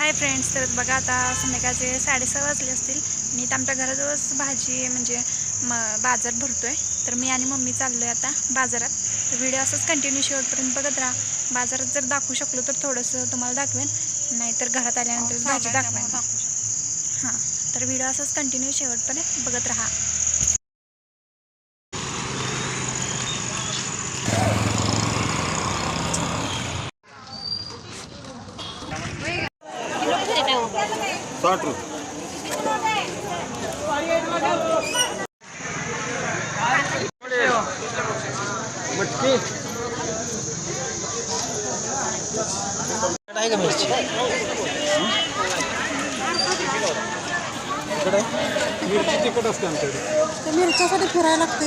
Hi friends तर बघा आता संध्याकाळचे साडेसहा वाजले असतील. आणि इथं आमच्या घराजवळच भाजी म्हणजे म बाजार भरतोय. तर मी आणि मम्मी चाललो आहे आता बाजारात. तर व्हिडिओ असंच कंटिन्यू शेवटपर्यंत बघत राहा. बाजारात जर दाखवू शकलो तर थोडंसं तुम्हाला दाखवेन. नाहीतर घरात आल्यानंतर भाजी दाखवेन. हां तर व्हिडिओ असंच कंटिन्यू शेवटपर्यंत बघत राहा. साठ रुपये मटकी आहे का मिरची इकडे मिरची तिखट असते आमच्याकडे मिरच्यासाठी फिरायला लागते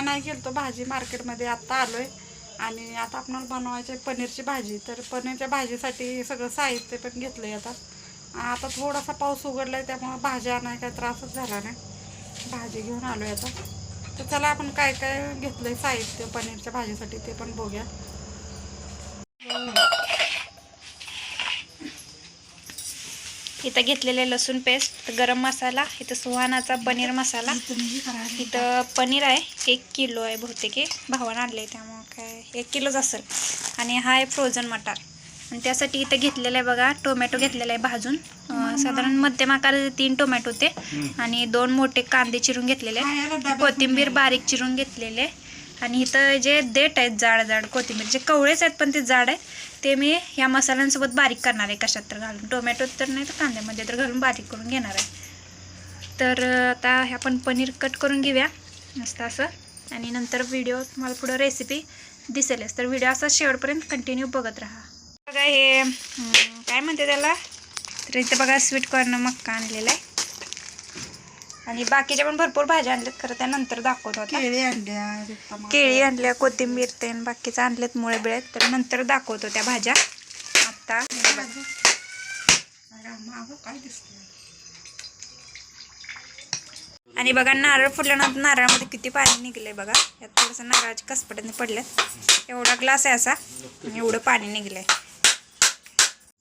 नाही गेलो गेलतो भाजी मार्केटमध्ये आत्ता आलोय. आणि आता आपणाला बनवायची आहे पनीरची भाजी. तर पनीरच्या भाजीसाठी सगळं साहित्य पण घेतलं आहे आता. आता थोडासा पाऊस उघडला आहे त्यामुळं भाज्या नाही काय त्रासच झाला नाही. भाजी घेऊन आलोय आता. तर चला आपण काय काय घेतलंय साहित्य पनीरच्या भाजीसाठी ते पण बघूया. इथं घेतलेले लसूण पेस्ट गरम मसाला इथं सुहानाचा पनीर मसाला इथं पनीर आहे एक किलो आहे बहुतेक. हे भावानं आणलं आहे त्यामुळं काय एक किलोच असेल. आणि हा आहे फ्रोझन मटार. आणि त्यासाठी इथं घेतलेलं आहे बघा टोमॅटो घेतलेला आहे भाजून. साधारण मध्यम आकाराचे तीन टोमॅटो होते. आणि दोन मोठे कांदे चिरून घेतलेले. कोथिंबीर बारीक चिरून घेतलेले. आणि इथं जे देठ आहेत जाड जाड कोथिंबीर जे कवळेच आहेत पण ते जाड आहेत ते मी ह्या मसाल्यांसोबत बारीक करणार आहे कशात तर घालून. टोमॅटो तर नाही तर कांद्यामध्ये तर घालून बारीक करून घेणार आहे. तर आता हे आपण पनीर कट करून घेऊया मस्त असं. आणि नंतर व्हिडिओ तुम्हाला पुढं रेसिपी दिसेलच. तर व्हिडिओ असा शेवटपर्यंत कंटिन्यू बघत राहा. बघा हे काय म्हणते त्याला? तर इथं बघा स्वीट कॉर्न मक्का आणलेला आहे. आणि बाकीच्या पण भरपूर भाज्या आणल्यात खरं त्या नंतर दाखवत होता केळी आणल्या रिकामा. केळी आणल्या कोथिंबीर ते बाकीचं आणलेत मुळे बिळे तर नंतर दाखवतो त्या भाज्या. आता आणि बघा नारळ फुटल्यानंतर नारळामध्ये किती पाणी निघलंय बघा. यात थोडंसं नारळाच्या कसपट्याने पडल्यात एवढा ग्लास आहे असा. आणि एवढं पाणी निघलंय.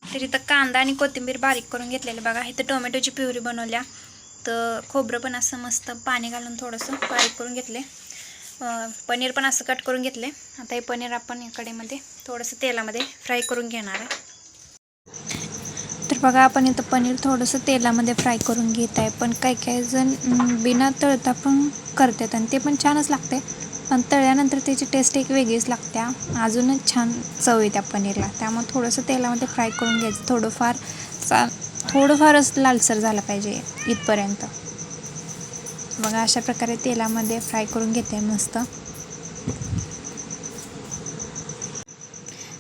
तर इथं कांदा आणि कोथिंबीर बारीक करून घेतलेले बघा. इथं टोमॅटोची प्युरी बनवल्या. खोबरं पण असं मस्त पाणी घालून थोडंसं बारीक करून घेतले. पनीर पण असं कट करून घेतले. आता हे पनीर आपण या कडेमध्ये थोडंसं तेलामध्ये फ्राय करून घेणार आहे. तर बघा आपण इथं पनीर थोडंसं तेलामध्ये फ्राय करून घेत आहे. पण काही काही जण बिना तळता पण करतात आणि ते पण छानच लागते. पण तळल्यानंतर त्याची टेस्ट एक वेगळीच लागते. अजूनच छान चव येत्या त्या पनीरला. त्यामुळे थोडंसं तेलामध्ये फ्राय करून घ्यायचं. थोडंफार चा थोडंफारच लालसर झाला पाहिजे इथपर्यंत. बघा अशा प्रकारे तेलामध्ये फ्राय करून घेते मस्त.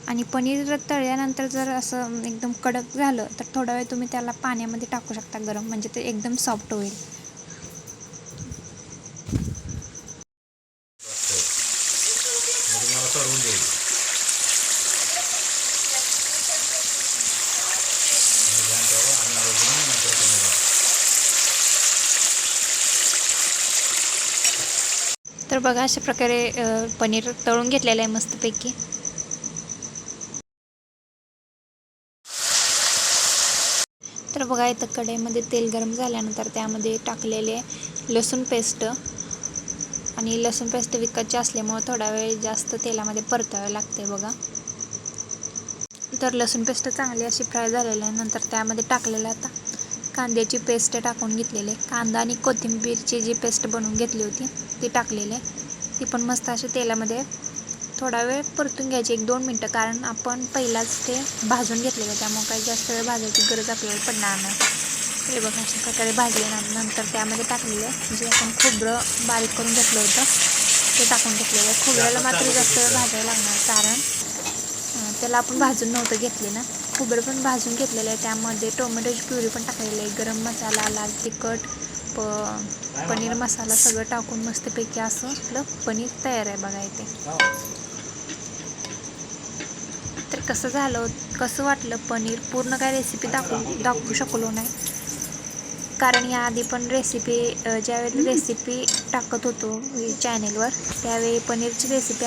आणि पनीर जर तळल्यानंतर जर असं एकदम कडक झालं तर थोडा वेळ तुम्ही त्याला पाण्यामध्ये टाकू शकता गरम म्हणजे ते एकदम सॉफ्ट होईल. बघा अशा प्रकारे पनीर तळून घेतलेलं आहे मस्तपैकी. तर बघा इथं कढईमध्ये तेल गरम झाल्यानंतर त्यामध्ये टाकलेले लसूण पेस्ट आणि लसूण पेस्ट विकतची असल्यामुळे थोडा वेळ जास्त तेलामध्ये परतावे लागते बघा. तर लसूण पेस्ट चांगली अशी फ्राय झालेली आहे. नंतर त्यामध्ये टाकलेलं आता. कांद्याची पेस्ट टाकून घेतलेली कांदा आणि कोथिंबीरची जी पेस्ट बनवून घेतली होती ती टाकलेली आहे. ती पण मस्त अशी तेलामध्ये थोडा वेळ परतून घ्यायची एक दोन मिनटं कारण आपण पहिलाच ते भाजून घेतलेलं त्यामुळे काही जास्त वेळ भाजायची गरज आपल्याला पडणार नाही. हे बघा अशा प्रकारे भाजले नंतर त्यामध्ये टाकलेलं जे आपण खोबरं बारीक करून घेतलं होतं ते टाकून घेतलेलं आहे. खोबऱ्याला मात्र जास्त वेळ भाजायला लागणार कारण त्याला आपण भाजून नव्हतं घेतले ना खोबरं पण भाजून घेतलेलं आहे. त्यामध्ये टोमॅटोची प्युरी पण टाकलेली आहे. गरम मसाला लाल तिखट प पनीर मसाला सगळं टाकून मस्तपैकी असं आपलं पनीर तयार आहे बघा इथे. तर कसं झालं कसं वाटलं पनीर? पूर्ण काय रेसिपी दाखवू दाखवू शकलो नाही. कारण याआधी पण रेसिपी ज्यावेळी रेसिपी टाकत होतो चॅनेलवर त्यावेळी पनीरची रेसिपी